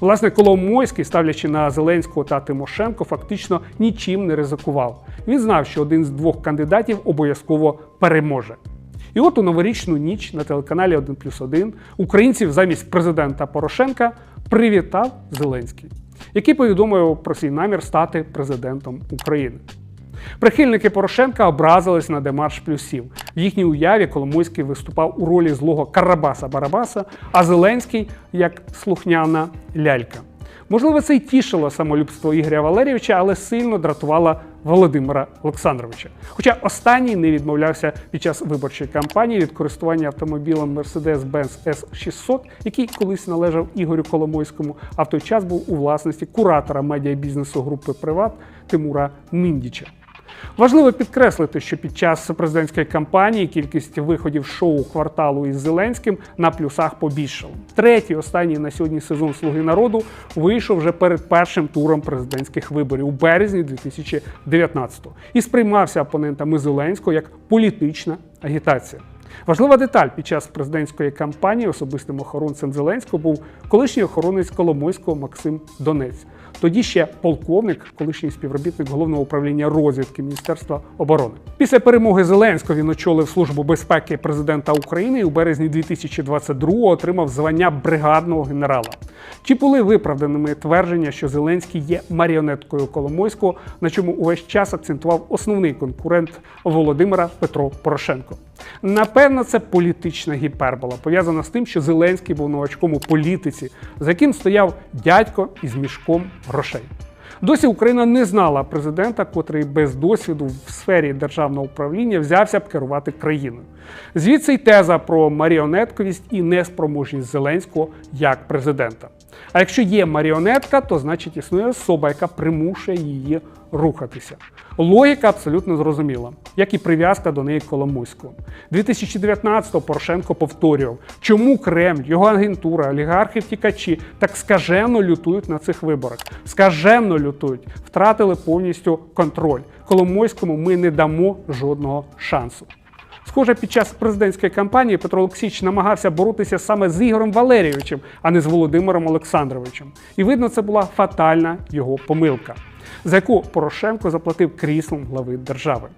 Власне, Коломойський, ставлячи на Зеленського та Тимошенко, фактично нічим не ризикував. Він знав, що один з двох кандидатів обов'язково переможе. І от у новорічну ніч на телеканалі 1 плюс 1 українців замість президента Порошенка привітав Зеленський, який повідомив про свій намір стати президентом України. Прихильники Порошенка образились на демарш плюсів. В їхній уяві Коломойський виступав у ролі злого Карабаса-Барабаса, а Зеленський як слухняна лялька. Можливо, це й тішило самолюбство Ігоря Валерійовича, але сильно дратувало Володимира Олександровича. Хоча останній не відмовлявся під час виборчої кампанії від користування автомобілем Mercedes-Benz S600, який колись належав Ігорю Коломойському, а в той час був у власності куратора медіабізнесу групи Приват Тимура Міндіча. Важливо підкреслити, що під час президентської кампанії кількість виходів шоу кварталу із Зеленським на плюсах побільшала. Третій, останній на сьогодні сезон Слуги народу вийшов вже перед першим туром президентських виборів у березні 2019-го і сприймався опонентами Зеленського як політична агітація. Важлива деталь під час президентської кампанії особистим охоронцем Зеленського був колишній охоронець Коломойського Максим Донець. Тоді ще полковник, колишній співробітник головного управління розвідки Міністерства оборони. Після перемоги Зеленського він очолив службу безпеки президента України і у березні 2022-го отримав звання бригадного генерала. Чи були виправданими твердження, що Зеленський є маріонеткою Коломойського, на чому увесь час акцентував основний конкурент Володимира Петро Порошенко? Напевно, це політична гіпербола, пов'язана з тим, що Зеленський був новачком у політиці, за яким стояв дядько із мішком грошей. Досі Україна не знала президента, котрий без досвіду в сфері державного управління взявся б керувати країною. Звідси й теза про маріонетковість і неспроможність Зеленського як президента. А якщо є маріонетка, то значить існує особа, яка примушує її рухатися. Логіка абсолютно зрозуміла, як і прив'язка до неї Коломойського. 2019-го Порошенко повторював, чому Кремль, його агентура, олігархи втікачі так скажено лютують на цих виборах. Скажено лютують, втратили повністю контроль. Коломойському ми не дамо жодного шансу. Схоже, під час президентської кампанії Петро Олексійович намагався боротися саме з Ігорем Валерійовичем, а не з Володимиром Олександровичем. І видно, це була фатальна його помилка, за яку Порошенко заплатив кріслом глави держави.